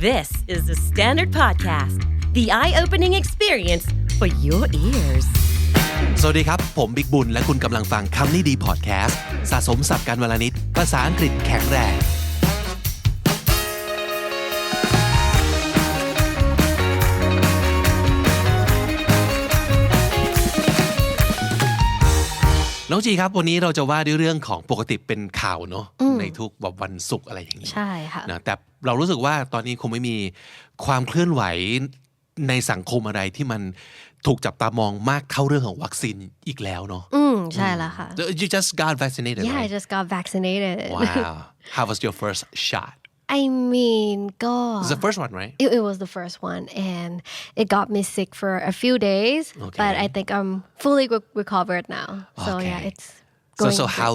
This is the Standard Podcast, the eye opening experience for your ears. สวัสดีครับ ผมบิกบุญ และคุณกำลังฟังคำนี้ดีพอดแคสต์ สะสมสับการวลนิด ภาษาอังกฤษแข็งแรง น้องจีครับ วันนี้เราจะว่าด้วยเรื่องของปกติเป็นข่าวเนอะในทุกแบบวันศุกร์อะไรอย่างนี้ใช่ค่ะนะแต่เรารู้สึกว่าตอนนี้คงไม่มีความเคลื่อนไหวในสังคมอะไรที่มันถูกจับตามองมากเท่าเรื่องของวัคซีนอีกแล้วเนาะอืมใช่แล้วค่ะ You just got vaccinated Yeah I right? just got vaccinated Wow How was your first shot I mean ก็ It's the first one right it, it was the first one and it got me sick for a few days Okay. but I think I'm fully re- recovered now so Okay. yeah it's So going so great. how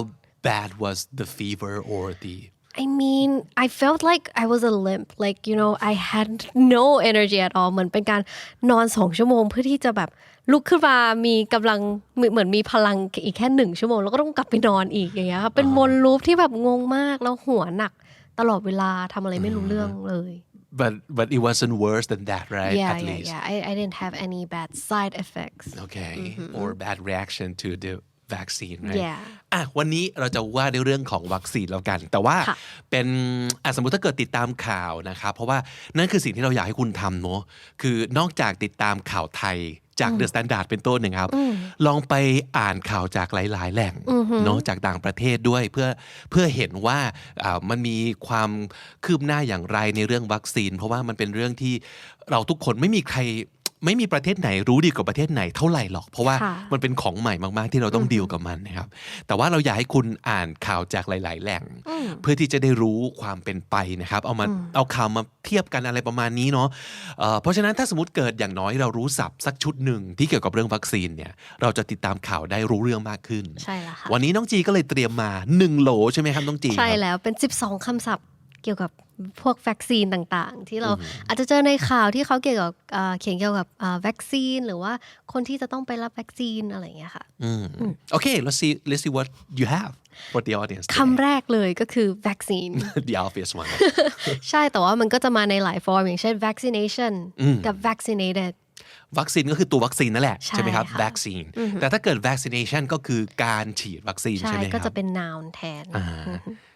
bad was the fever or the I mean I felt like I was a limp like you know I had no energy at all เหมือนเป็นการนอนสองชั่วโมงเพื่อที่จะแบบลุกขึ้นมามีกำลังเหมือนเหมือนมีพลังอีกแค่หนึ่งชั่วโมง แล้วก็ต้องกลับไปนอนอีกอย่างเงี้ยค่ะเป็นวนลูปที่แบบงงมากแล้วหัวหนัก ตลอดเวลาทำอะไรไม่รู้เรื่องเลย but but it wasn't worse than that right yeah at yeah least yeah I, I didn't have any bad side effects okay or bad reaction to the vaccine right Yeah อะวันนี้เราจะว่าในเรื่องของวัคซีนแล้วกัน แต่ว่าค่ะเป็นอะสมมติถ้าเกิดติดตามข่าวนะครับ เพราะว่านั่นคือสิ่งที่เราอยากให้คุณทำเนาะคือนอกจากติดตามข่าวไทย จากเดอะสแตนดาร์ดเป็นต้นหนึ่งครับ ลองไปอ่านข่าวจากหลาย ๆ แหล่งเนาะจากต่างประเทศด้วยเพื่อเพื่อเห็นว่าอ่ามันมีความคืบหน้าอย่างไรในเรื่องวัคซีน เพราะว่ามันเป็นเรื่องที่เราทุกคนไม่มีใคร ไม่มีประเทศไหนรู้ดีกว่าประเทศไหนเท่าไหร่หรอก เพราะว่าค่ะมันเป็นของใหม่มากๆ ที่เราต้องดีลกับมันนะครับ แต่ว่าเราอยากให้คุณอ่านข่าวจากหลาย ๆ แหล่ง เพื่อที่จะได้รู้ความเป็นไปนะครับ เอามาเอาข่าวมาเทียบกันอะไรประมาณนี้เนาะเอ่อเพราะฉะนั้นถ้าสมมติเกิดอย่างน้อยเรารู้ศัพท์สักชุดหนึ่งที่เกี่ยวกับเรื่องวัคซีนเนี่ยเราจะติดตามข่าวได้รู้เรื่องมากขึ้นใช่แล้วค่ะวันนี้น้องจีก็เลยเตรียมมา1โหลใช่ไหมครับน้องจีใช่ครับแล้วเป็น 12คำศัพท์ เกี่ยวกับพวกวัคซีนต่างๆ ที่เราอาจจะเจอในข่าวที่เขาเกี่ยวกับเอ่อเขียนเกี่ยวกับเอ่อวัคซีนหรือว่าคนที่จะต้องไปรับวัคซีนอะไรอย่างเงี้ยค่ะอืม Okay let's see let's see what you have for the audience คำแรกเลยก็คือวัคซีน the obvious one ใช่แต่ว่ามันก็จะมาในหลายฟอร์มอย่างเช่น vaccination กับ vaccinated วัคซีนก็คือตัววัคซีนนั่นแหละ ใช่ใช่ไหมครับค่ะ vaccine แต่ถ้าเกิด vaccination ก็คือการฉีดวัคซีนใช่ใช่ไหมคก็รับจะเป็น noun แทนอ่า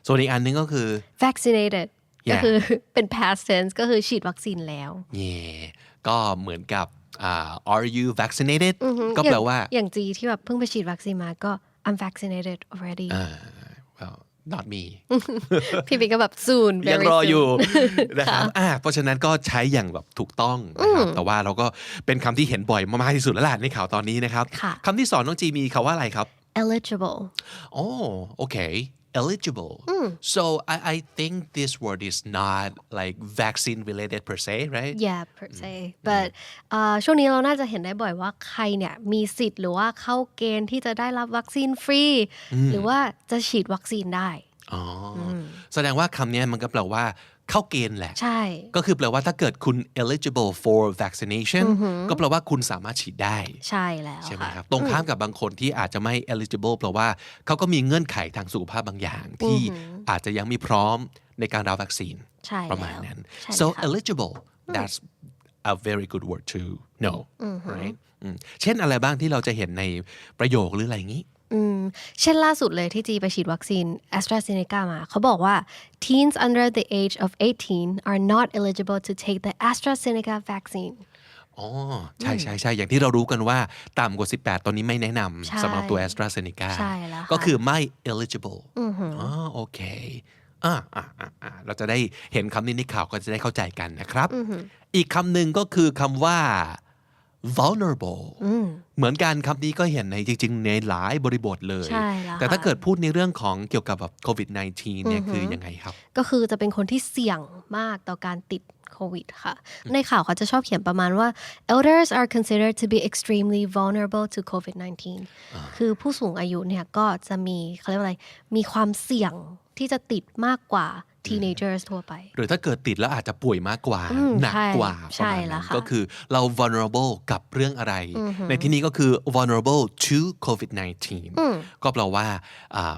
ส่วนอีกอันนึงก็คือ vaccinated ก็ Yeah คือเป็น past tense ก็คือฉีดวัคซีนแล้วเย่ก็เหมือนกับอ่า are you vaccinated ก็แปลว่าอย่งอย่างจีที่แบบเพิ่งไปฉีดวัคซีนมาก็ I'm vaccinated already well not me พี่บิ๊กก็แบบ soon ยัง very รอ soon อยู่นะครับอ่าเพราะฉะนั้นก็ใช้อย่างแบบถูกต้องนะครับแต่ว่าเราก็เป็นคำที่เห็นบ่อยมากๆที่สุดแล้วล่ะในข่าวตอนนี้นะครับค่ะคำที่สอนน้องจีมีคำว่าอะไรครับ eligible Oh, okay. Eligible. So I, I think this word is not like vaccine related per se, right? yeah per se but เอ่อช่วงนี้เราน่าจะเห็นได้บ่อยว่าใครเนี่ยมีสิทธิ์หรือว่าเข้าเกณฑ์ที่จะได้รับวัคซีนฟรี หรือว่าจะฉีดวัคซีนได้อ๋ออแสดงว่าคำเนี้ยมันก็แปลว่า เข้าเกณฑ์แหละ ใช่ ก็คือแปลว่าถ้าเกิดคุณ eligible for vaccination ก็แปลว่าคุณสามารถฉีดได้ ใช่แล้วใช่ไหมค่ะครับตรงข้ามกับบางคนที่อาจจะไม่ eligible เพราะว่าเขาก็มีเงื่อนไขทางสุขภาพบางอย่าง ที่อาจจะยังไม่พร้อมในการรับวัคซีนใช่ประมาณแล้วนั้นใช่ so ค่ะ eligible that's a very good word to know right อืมเช่นอะไรบ้างที่เราจะเห็นในประโยคหรืออะไรอย่างนี้ อืมเช่นล่าสุดเลยที่จีไปฉีดวัคซีน AstraZeneca มา เขาบอกว่า teens under the age of 18 are not eligible to take the AstraZeneca vaccine อ๋อ ใช่ใช่ใช่อย่างที่เรารู้กันว่า ต่ำกว่า 18 ตอนนี้ไม่แนะนใช่ำสำหรับตัว AstraZeneca ใช่แล้วค่ะก็คือไม่ eligible อ๋อโอเคอ่าอ่าอ่าอ่าเราจะได้เห็นคำนี้ในข่าวก็จะได้เข้าใจกันนะครับ อีกคำหนึ่งก็คือคำว่า vulnerable เหมือนกันคำนี้ก็เห็นในจริง ๆ ในหลายบริบทเลยใช่แล้วแต่ถ้าค่ะเกิดพูดในเรื่องของเกี่ยวกับแบบโควิด -19 เนี่ยคือยังไงครับ ก็คือจะเป็นคนที่เสี่ยงมากต่อการติดโควิดค่ะ ในข่าวเขาจะชอบเขียนประมาณว่า elders are considered to be extremely vulnerable to COVID-19 คือผู้สูงอายุเนี่ยก็จะมีเขาเรียกว่าอะไร มีความเสี่ยงที่จะติดมากกว่า teenagers ทั่วไป หรือถ้าเกิดติดแล้วอาจจะป่วยมากกว่าอืมหนักกว่าใช่ประมาณใช่แล้นั้วนค่ะก็คือเรา vulnerable กับเรื่องอะไร ในที่นี้ก็คือ vulnerable to COVID 19ก็แปลว่าอ่า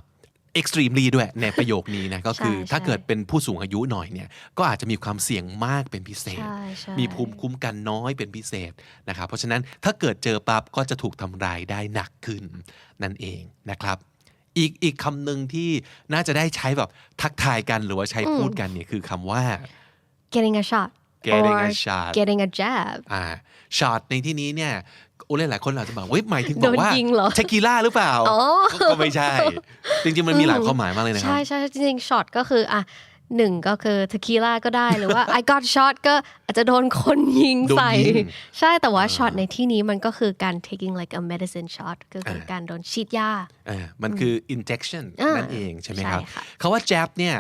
extremely ด้วยในประโยคนี้นะก็คือใช่ถ้าใช่เกิดเป็นผู้สูงอายุหน่อยเนี่ยก็อาจจะมีความเสี่ยงมากเป็นพิเศษใช่ใช่มีภูมิคุ้มกันน้อยเป็นพิเศษนะครับเพราะฉะนั้นถ้าเกิดเจอปั๊บก็จะถูกทำร้ายได้หนักขึ้นนั่นเองนะครับ อีกอีกคำหนึ่งที่น่าจะได้ใช้แบบทักทายกันหรือว่าใช้พูดกันเนี่ยคือคำว่า getting a shot Getting or a shot getting a jab อ่าช็อตในที่นี้เนี่ยโอ้หลายๆคนอาจจะบอกเว้ยหมายถึงบอกว่าโดนยิงเหรอเทกีล่าหรือเปล่าอ๋อก็ไม่ใช่ จริงๆมันมีหลายความหมายมากเลยนะครัใช่บใช่จริงๆช็อตก็คืออะ หนึ่งก็คือ tequila ก็ได้หรือว่า I got shot ก็อาจจะโดนคนยิงโดนใส่ยิงใช่แต่ว่าช็อตในที่นี้มันก็คือการ taking like a medicine shot ก็คือการโดนฉีดยาอ่ามันคือ injection อ่านั่นั่นเองใช่ไหมครับใช่ค่ะคาว่า jab เนี่ย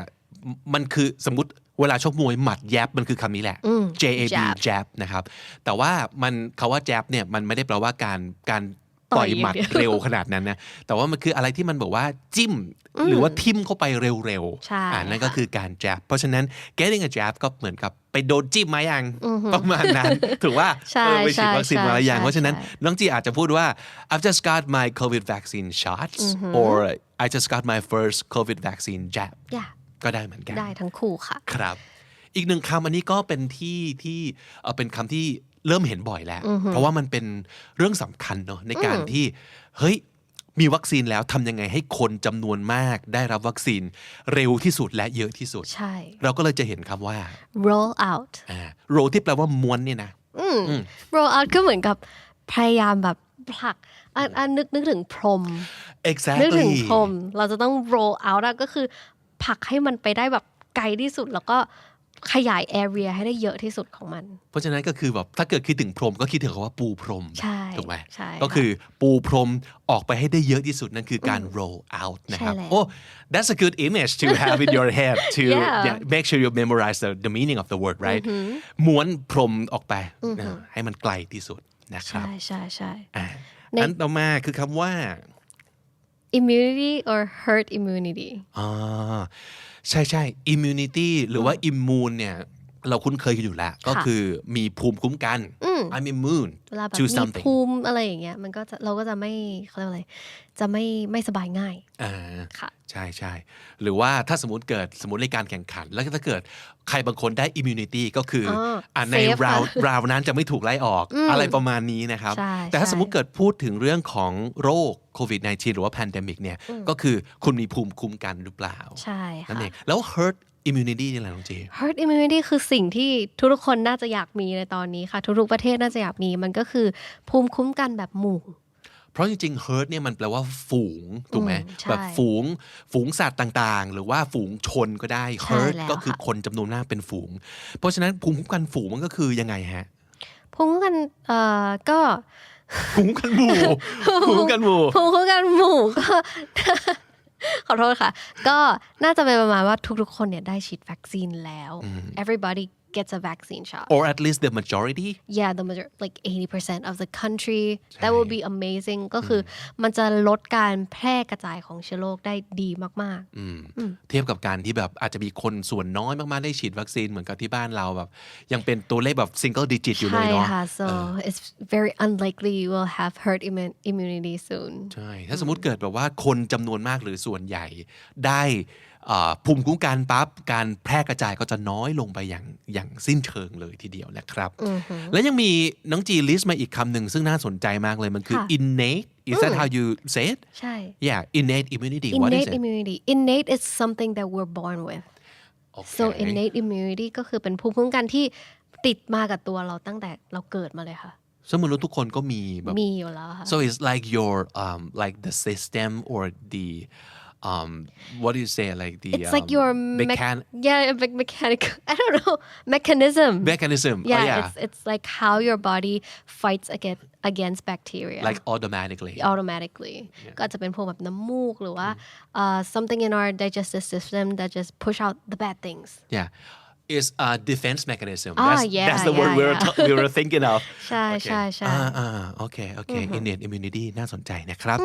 มันคือสมมติเวลาชกมวยหมัดแยบมันคือคำนี้แหละ J A B jab jab นะครับแต่ว่ามันคาว่า jab เนี่ยมันไม่ได้แปลว่าการการ ต่อยหมัดต่อยอย่างเดียวเร็วขนาดนั้นนะแต่ว่ามันคืออะไรที่มันบอกว่าจิ้ม หรือว่าทิมเข้าไปเร็วใช่ๆอ่านั่นก็ค่ะคือการ jab เพราะฉะนั้น getting a jab ก็เหมือนกับไปโดนจิ้มมายังประมาณนั้นถือว่าใช่เออไปฉีดใช่วัคซีนมาแล้วยังใช่เพราะฉะนั้นใช่น้องจีอาจจะพูดว่า I've just got my COVID vaccine shots or I just got my first COVID vaccine jab อย่าก็ได้เหมือนกันได้ทั้งคู่ค่ะครับ อีกหนึ่งคำอันนี้ก็เป็นที่ที่เอ่อเป็นคำที่ เริ่มเห็นบ่อยแล้ว เพราะว่ามันเป็นเรื่องสำคัญเนาะในการที่เฮ้ยมีวัคซีนแล้วทำยังไงให้คนจำนวนมาก ได้รับวัคซีนเร็วที่สุดและเยอะที่สุด ใช่ เราก็เลยจะเห็นคำว่า roll out อ่าโรที่แปลว่าม้วนเนี่ยนะ roll out ก็เหมือนกับพยายามแบบผลักอันอันนึกนึกถึงพรม exactly นึกถึงพรม เราจะต้อง roll out อะก็คือผลักให้มันไปได้แบบไกลที่สุดแล้วก็ ขยาย area ให้ได้เยอะที่สุดของมัน เพราะฉะนั้นก็คือแบบถ้าเกิดคิดถึงพรมก็คิดถึงคำว่าปูพรมใช่ถูกไหมใช่ก็คือปูพรมออกไปให้ได้เยอะที่สุดนั่นคือการ roll out นะครับใช่แล้วโอ้ that's a good image to have in your head to Yeah. yeah, make sure you memorize the, the meaning of the word right ม้วนพรมออกไปนะให้มันไกลที่สุดนะครับใช่ใช่ใช่อะในอันต่อมาคือคำว่า immunity or herd immunity อ่า ใช่ใช่ immunity หรือว่า immune เนี่ย เราคุ้นเคยกันอยู่แล้ว ก็คือมีภูมิคุ้มกัน I'm immune เวลาแบบ to มี something ภูมิอะไรอย่างเงี้ยมันก็จะเราก็จะไม่เขาเรียกว่าอะไรจะไม่ไม่สบายง่ายอ่าค่ะใช่ใช่หรือว่าถ้าสมมติเกิดสมมติในการแข่งขัน แล้วถ้าเกิดใครบางคนได้ immunity ก็คืออออ่าใน safe ราวค่ะราวนั้นจะไม่ถูกไล่ออกอะไรประมาณนี้นะครับใช่แต่ถ้าใช่สมมติเกิดพูดถึงเรื่องของโรคโควิด -19 หรือว่า pandemic เนี่ยก็คือคุณมีภูมิคุ้มกันหรือเปล่าใช่นั่นค่ะเองแล้ว herd immunity นี่แหละน้องเจ herd immunity คือสิ่งที่ทุกๆคนน่าจะอยากมีในตอนนี้ค่ะ ทุกๆประเทศน่าจะอยากมีมันก็คือภูมิคุ้มกันแบบหมู่เพราะจริงๆ herd เนี่ยมันแปลว่าฝูงถูกไหมอืมใช่แบบฝูงฝูงสัตว์ต่างๆ หรือว่าฝูงชนก็ได้ใช่ herd แล้วก็คือค่ะคนจำนวนมากเป็นฝูง เพราะฉะนั้นภูมิคุ้มกันฝูงมันก็คือยังไงฮะภูมิคุ้มกันเอ่อก็ภูมิคุ้มกันหมู่ภูมิคุ้มกันหมู่ภูมิคุ้มกันหมู่ก็ ขอโทษค่ะ ก็น่าจะเป็นประมาณว่าทุกๆ คนเนี่ยได้ฉีดวัคซีนแล้ว everybody gets a vaccine shot or at least the majority yeah the major like 80% of the country that will be amazing ก็คือมันจะลดการแพร่กระจายของเชื้อโรคได้ดีมากอืมเทียบกับการที่แบบอาจจะมีคนส่วนน้อยมากๆ ได้ฉีดวัคซีนเหมือนกับที่บ้านเราแบบยังเป็นตัวเลขแบบ single digit ๆอยู่เลใช่ยเนาะค่ะ so it's very unlikely you will have herd immu- immunity soon ใช่ถ้าสมมติเกิดแบบว่าคนจำนวนมากหรือส่วนใหญ่ได้เอ่อ ภูมิคุ้มกันปั๊บการแพร่กระจายก็จะน้อยลงไปอย่างอย่างสิ้นเชิงเลยทีเดียวนะครับ แล้วยังมีน้องจีลิสต์มาอีกคำหนึ่งซึ่งน่าสนใจมากเลยมันคือค่ะ innate is that how you say it ใช่ yeah innate immunity what is innate it immunity innate is something that we're born with so Okay. innate immunity ก็คือเป็นภูมิคุ้มกันที่ติดมากับตัวเราตั้งแต่เราเกิดมาเลยค่ะซึ่งมนุษย์ทุกคนก็มีแบบมีอยู่แล้วค่ะ so it's like your um like the system or the um what do you say like the It's like um, your mech- mechan- yeah me- mechanical I don't know mechanism mechanism yeah, oh, yeah it's it's like how your body fights against against bacteria like automatically automatically ก็อาจจะเป็นพวกแบบน้ำมูกหรือว่า uh, something in our digestive system that just push out the bad things Yeah. It's a defense mechanism. Ah, that's, yeah, that's the word yeah, we were yeah. ta- we were thinking of. ใช่ใช่ใช่อ่าอ่าโอเคโอเค innate immunity น่าสนใจนะครับ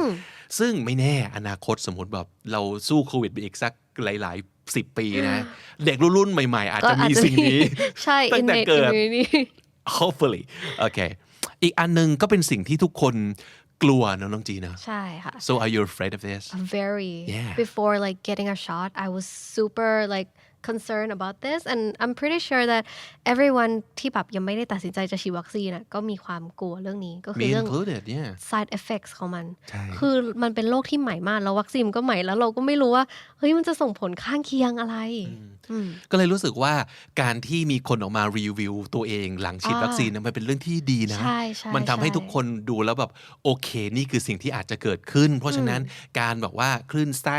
ซึ่งไม่แน่อนาคตสมมติแบบเราสู้โควิดไปอีกสักหลายๆสิบปีนะ เด็กรุ่นๆใหม่ ๆ อาจจะมีสิ่งนี้ ใช่ตั้งแต่ innate เกิด immunity hopefully โอเค อีกอันหนึงก็เป็นสิ่งที่ทุกคนกลัวเนอะน้องจีนะใช่ค่ะ so are you afraid of this very Yeah. before like getting a shot i was super like concerned about this and i'm pretty sure that everyone ที่แบบยังไม่ได้ตัดสินใจจะฉีดวัคซีนนะก็มีความกลัวเรื่องนี้ก็คือ me เรื่อง included yeah side effects ของมันใช่คือมันเป็นโรคที่ใหม่มาก แล้ววัคซีนก็ใหม่แล้วเราก็ไม่รู้ว่าเฮ้ยมันจะส่งผลข้างเคียงอะไร ก็เลยรู้สึกว่าการที่มีคนออกมารีวิวตัวเองหลังฉีดอ่าวัคซีนเนี่ยมันเป็นเรื่องที่ดีนะใช่ใช่มันทำให้ใช่ทุกคนดูแล้วแบบโอเคนี่คือสิ่งที่อาจจะเกิดขึ้น เพราะฉะนั้นการแบบว่าคลื่นไส้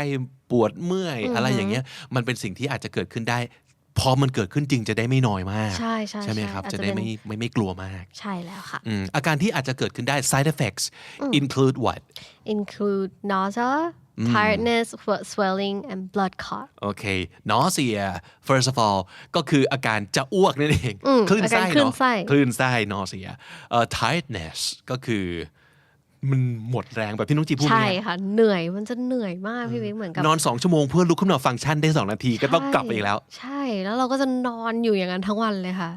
ปวดเมื่อยอะไรอย่างเงี้ยมันเป็นสิ่งที่อาจจะเกิดขึ้นได้ พอมันเกิดขึ้นจริงจะได้ไม่น้อยมาก ใช่ใช่ใช่ไหมใช่ครับอาจจะจะได้เป็นไม่ไม่ไม่กลัวมาก ใช่แล้วค่ะอืมอาการที่อาจจะเกิดขึ้นได้ side effects include what include nausea tiredness swe- swelling and blood clot โอเค nausea first of all ก็คืออาการจะอ้วกนั่นเองอืมคลื่นไส้อาการคลื่นเนาะไส้คลื่นไส้ nausea เอ่อ tiredness ก็คือ มันหมดแรงแบบที่น้องจีพูดใช่เนี่ยค่ะ เหนื่อยมันจะเหนื่อยมากพี่วิกเหมือนกับนอนสองชั่วโมงเพื่อลุกขึ้นมาฟังก์ชันได้สองนาทีก็ต้องกลับไปอีกแล้ว ใช่แล้วเราก็จะนอนอยู่อย่างนั้นทั้งวันเลยค่ะ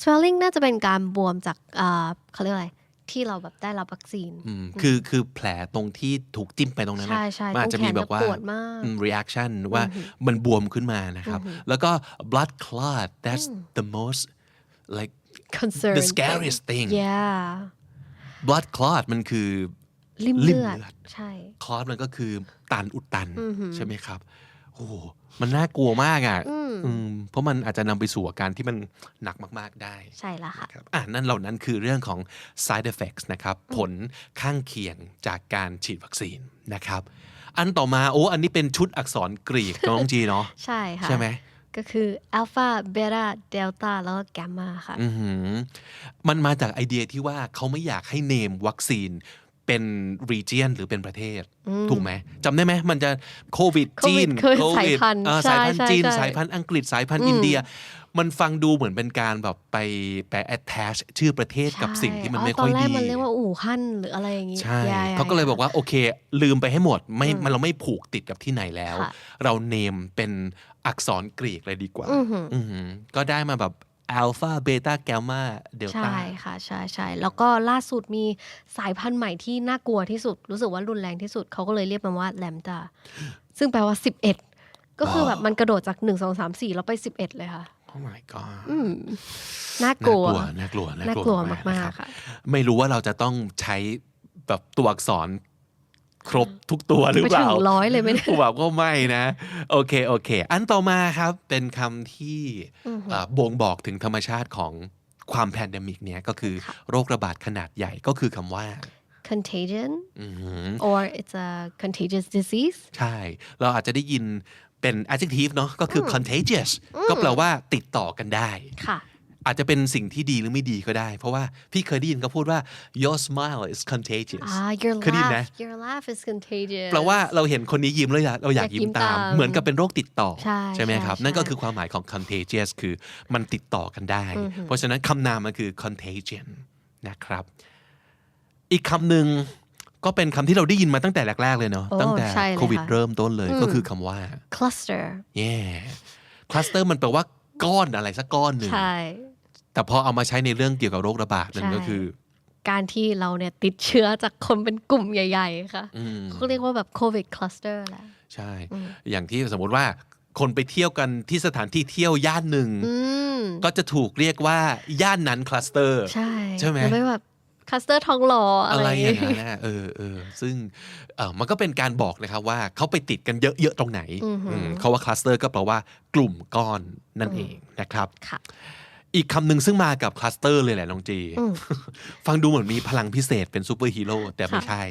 swelling น่าจะเป็นการบวมจากอ่าเขาเรียกอะไรที่เราแบบได้รับวัคซีน อืมคือคือแผลตรงที่ถูกจิ้มไปตรงนั้นน่ะใช่ใช่มันอาจจะมีแบบว่าตรงแขนจะปวดมากอืม reaction ว่ามันบวมขึ้นมานะครับ แล้วก็ blood clot that's the most like concern the scariest thing yeah blood clot มันคือริ่มริ่มเลือดเลือดใช่ คลอสมันก็คือตันอุดตันใช่ไหมครับโอ้โหมันน่ากลัวมากอะอืมเพราะมันอาจจะนำไปสู่อาการที่มันหนักมาก ๆ ได้ ใช่แล้วค่ะครับอะนั่นเหล่านั้นคือเรื่องของ side effects นะครับ ผลข้างเคียงจากการฉีดวัคซีนนะครับ อันต่อมาโอ้อันนี้เป็นชุดอักษรกรีกน้องจีเนาะใช่ค่ะใช่ไหม ก็คืออัลฟาเบต้าเดลต้าแล้วก็แกมมาค่ะมันมาจากไอเดียที่ว่าเขาไม่อยากให้เนมวัคซีน เป็น region หรือเป็นประเทศ ถูกไหมจำได้ไหมมันจะโควิดโควิดจีนคือโควิดสายพันธุ์เอ่อใช่สายพันธุ์ใช่จีนใช่สายพันธุ์อังกฤษสายพันธุ์อินเดีย มันฟังดูเหมือนเป็นการแบบไปไป attach ชื่อประเทศกับสิ่งที่มันไม่ค่อยตอนแรดีกมันเรียกว่าอู่ฮั่นหรืออะไรอย่างงี้ใช่ยเขาก็เลยบอกว่าโอเค ลืมไปให้หมดไม่มันเราไม่ผูกติดกับที่ไหนแล้วค่ะเราเนมเป็นอักษรกรีกเลยดีกว่าอือหือก็ได้มาแบบ อัลฟาเบต้าแกมมาเดลต้าใช่ค่ะใช่ใช่แล้วก็ล่าสุดมีสายพันธุ์ใหม่ที่น่ากลัวที่สุด รู้สึกว่ารุนแรงที่สุดเขาก็เลยเรียกมันว่าแลมดาซึ่งแปลว่า 11 ก็คือแบบมันกระโดดจาก 1 2 3 4 แล้วไป 11 เลยค่ะ Oh my god น่ากลัว น่ากลัว น่ากลัวน่ากลัวๆมากนะครับๆค่ะ ไม่รู้ว่าเราจะต้องใช้แบบตัวอักษร ครบทุกตัวหรือไปเปถึล่างร้อยเลยไหมเนี่ยผมบอกก็ไม่นะ โอเคโอเค อันต่อมาครับเป็นคำที่เอ่อบ่งบอกถึงธรรมชาติของความแพนเดมิกเนี่ยก็คือโรคระบาดขนาดใหญ่ก็คือคำว่า contagion อือหือ or it's a contagious disease ใช่ เราอาจจะได้ยินเป็น adjective เนาะก็คือ contagious ก็แปลว่าติดต่อกันได้ค่ะ อาจจะเป็นสิ่งที่ดีหรือไม่ดีก็ได้ เพราะว่าพี่เคยได้ยินเขาพูดว่า your smile is contagious อ่า your เคยได้ยินไหม laugh your laugh is contagious แปลว่าเราเห็นคนนี้ยิ้มแล้วอยากเราอยากอยากยิ้ยิ้มมตามตาม เหมือนกับเป็นโรคติดต่อใช่ไหมครับใช่นั่นก็ใช่คือความหมายของ contagious คือมันติดต่อกันได้ เพราะฉะนั้นคำนามมันคือ contagion นะครับ อีกคำหนึ่งก็เป็นคำที่เราได้ยินมาตั้งแต่แรก ๆ เลยเนาะโอ้ตั้งแต่ใช่เลยโควิดค่ะเริ่มต้นเลยก็คือคำว่า cluster yeah cluster มันแปลว่าก้อนอะไรสักก้อนหนึ่งใช่ แต่พอเอามาใช้ในเรื่องเกี่ยวกับโรคระบาดนั่นใช่ก็คือ การที่เราเนี่ยติดเชื้อจากคนเป็นกลุ่มใหญ่ ๆ ค่ะเขาเรียกว่าแบบ covid cluster แหละใช่ อย่างที่สมมติว่าคนไปเที่ยวกันที่สถานที่เที่ยวย่านหนึ่งอืมก็จะถูกเรียกว่า ย่านนั้นคลัสเตอร์ ใช่ ใช่ไหมแล้วไม่แบบ cluster ทองหล่ออะอะไรไรอย่างนั้นนะเออเออซึ่งเออมันก็เป็นการบอกนะครับว่าเขาไปติดกันเยอะๆตรงไหนอืมเขาว่าคลัสเตอร์ก็แปลว่ากลุ่มก้อนนั่นเองนะครับค่ะ อีกคำหนึ่งซึ่งมากับคลัสเตอร์เลยแหละน้องจี ฟังดูเหมือนมีพลังพิเศษเป็นซูเปอร์ฮีโร่แต่ไม่ค่ะใช่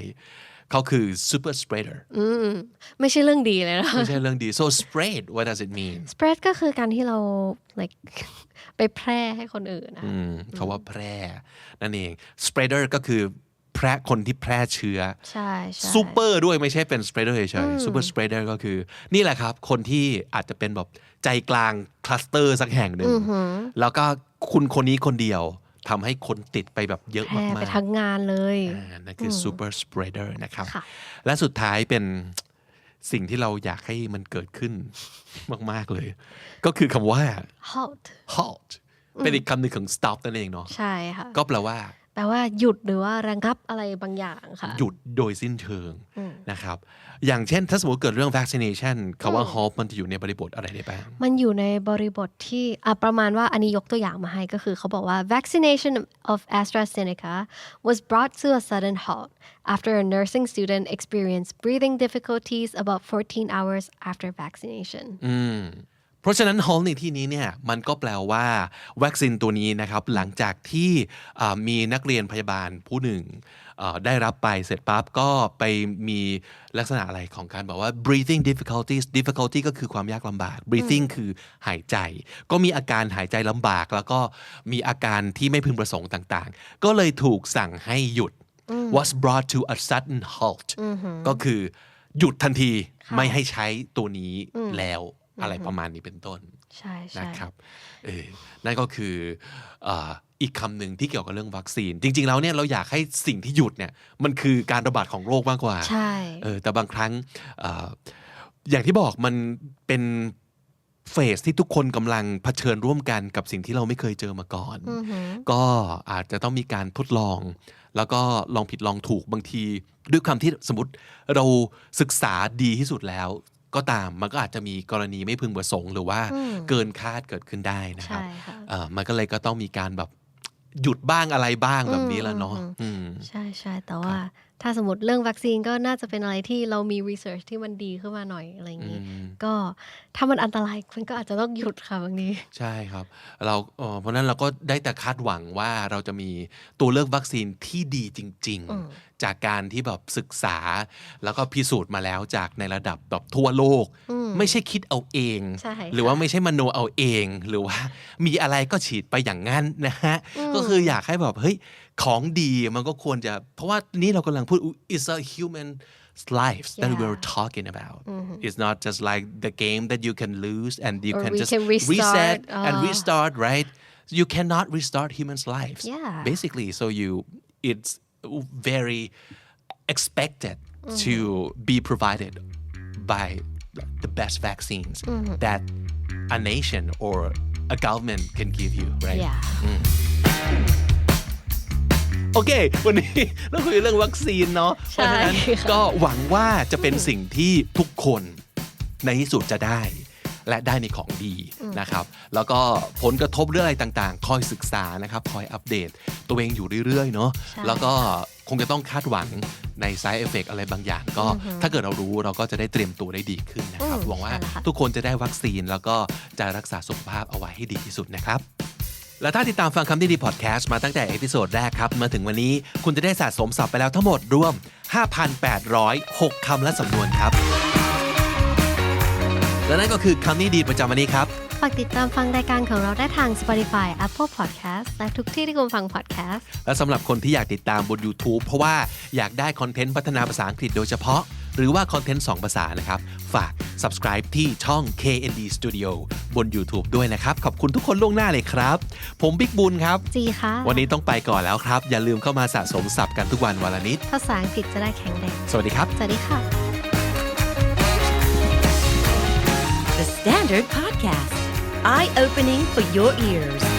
เขาคือ super spreader อืมไม่ใช่เรื่องดีเลยนะ ไม่ใช่เรื่องดี so spread what does it mean spread ก็คือการที่เรา like ไปแพร่ให้คนอื่นนะอืมเขาว่าแพร่ นั่นเอง spreader ก็คือ แพร่คนที่แพร่เชื้อใช่ใช่ซูเปอร์ด้วยไม่ใช่เป็น spreader เฉยๆ super spreader ก็คือ นี่แหละครับ คนที่อาจจะเป็นแบบใจกลางคลัสเตอร์สักแห่งหนึ่งแล้วก็คุณคนนี้คนเดียวทำให้คนติดไปแบบเยอะแพร่มาไปกทั้งงานเลยๆอ่านั่นคือ super spreader นะครับค่ะและสุดท้ายเป็นสิ่งที่เราอยากให้มันเกิดขึ้นมาก ๆ เลย ก็คือคำว่า halt halt เป็นอีกคำหนึ่งของ stop นั่นเองเนาะใช่ค่ะก็แปลว่าแป ลลว่าหยุดหรือว่าระงับอะไรบางอย่างค่ะ หยุดโดยสิ้นเชิงนะครับ อย่างเช่น ถ้าสมมติเกิดเรื่อง vaccination คาว่า halt มันจะอยู่ในบริบทอะไรได้บ้าง มันอยู่ในบริบทที่อะประมาณว่าอันนี้ยกตัวอย่างมาให้ก็คือเขาบอกว่า vaccination of AstraZeneca was brought to a sudden halt after a nursing student experienced breathing difficulties about 14 hours after vaccination เพราะฉะนั้น halt ในที่นี้เนี่ยมันก็แปลว่าวัคซีนตัวนี้นะครับหลังจากที่อ่ามีนักเรียนพยาบาลผู้หนึ่งอ่าได้รับไปเสร็จปั๊บก็ไปมีลักษณะอะไรของการบอกว่า breathing difficulties difficulty ก็คือความยากลำบาก breathing คือหายใจ ก็มีอาการหายใจลำบาก แล้วก็มีอาการที่ไม่พึงประสงค์ต่างๆ ก็เลยถูกสั่งให้หยุด was brought to a sudden halt ก็คือหยุดทันทีไม่ให้ใช้ตัวนี้แล้ว อะไรประมาณนี้เป็นต้นใช่ใช่นะครับเออนั่นก็คือเอ่ออีกคำหนึ่งที่เกี่ยวกับเรื่องวัคซีน จริง ๆ แล้วเนี่ยเราอยากให้สิ่งที่หยุดเนี่ยมันคือการระบาดของโรคมากกว่าใช่เออแต่บางครั้งเอออย่างที่บอกมันเป็นเฟสที่ทุกคนกำลังเผชิญร่วมกันกับสิ่งที่เราไม่เคยเจอมาก่อน ก็อาจจะต้องมีการทดลอง แล้วก็ลองผิดลองถูกบางที ด้วยความที่สมมติเราศึกษาดีที่สุดแล้ว ก็ตามมันก็อาจจะมีกรณีไม่พึงประสงค์หรือว่าเกินคาดเกิดขึ้นได้นะครับใช่ค่ะเอ่อมันก็เลยก็ต้องมีการแบบหยุดบ้างอะไรบ้างแบบนี้แหล้วเนาะอืมใช่ใช่แต่ว่า ถ้าสมมติเรื่องวัคซีนก็น่าจะเป็นอะไรที่เรามี research ที่มันดีขึ้นมาหน่อยอะไรอย่างนี้ ก็ถ้ามันอันตรายมันก็อาจจะต้องหยุดค่ะบางทีใช่ครับ เราเอ่อเพราะฉะนั้นเราก็ได้แต่คาดหวังว่าเราจะมีตัวเลือกวัคซีนที่ดีจริง ๆ จากการที่แบบศึกษา แล้วก็พิสูจน์มาแล้วจากในระดับแบบทั่วโลก ไม่ใช่คิดเอาเองใช่ค่ะหรือว่าไม่ใช่มโนเอาเอง หรือว่ามีอะไรก็ฉีดไปอย่างนั้นนะฮะก็คืออยากให้แบบเฮ้ย ของดีมันก็ควรจะ เพราะว่านี่เรากำลังพูด is a human lives that Yeah. we're talking about it's not just like the game that you can lose and you Or can we just can restart, reset and uh, restart right you cannot restart humans lives Yeah. basically so you it's very expected to be provided by the best vaccines that a nation or a government can give you right yeah โอเค วันนี้เราคุยเรื่องวัคซีนเนาะเพใช่ราะฉะนั้นค่ะก็หวังว่าจะเป็นสิ่งที่ทุกคนในที่สุดจะได้ และได้ในของดีนะครับ แล้วก็ผลกระทบเรื่องอะไรต่างๆ คอยศึกษานะครับคอยอัปเดตตัวเองอยู่เรื่อยๆเนาะแล้วก็คงจะต้องคาดหวังใน side effect อะไรบางอย่าง ก็ถ้าเกิดเรารู้เราก็จะได้เตรียมตัวได้ดีขึ้นนะครับหวังว่าทุกคนจะได้วัคซีนแล้วก็จะรักษาสุขภาพเอาไว้ให้ดีที่สุดนะครับ และถ้าติดตามฟังคำนี้ดีพอดแคสต์มาตั้งแต่เอพิโซดแรกครับ มาถึงวันนี้คุณจะได้สะสมศัพท์ไปแล้วทั้งหมดรวม 5,806 คำและสำนวนครับ และนั่นก็คือคำนี้ดีประจำวันนี้ครับ ฝากติดตามฟังรายการของเราได้ทาง Spotify Apple Podcast และทุกที่ที่คุณฟัง podcast และสำหรับคนที่อยากติดตามบน YouTube เพราะว่าอยากได้คอนเทนต์พัฒนาภาษาอังกฤษโดยเฉพาะ หรือว่าคอนเทนต์2ภาษานะครับ ฝาก subscribe ที่ช่อง KND Studio บน YouTube ด้วยนะครับ ขอบคุณทุกคนล่วงหน้าเลยครับ ผมบิ๊กบุญครับ จีค่ะ วันนี้ต้องไปก่อนแล้วครับ อย่าลืมเข้ามาสะสมศัพท์กันทุกวันวันละนิด ภาษาอังกฤษจะได้แข็งแรงสวัสดีครับ สวัสดีค่ะ The Standard Podcast, eye opening for your ears.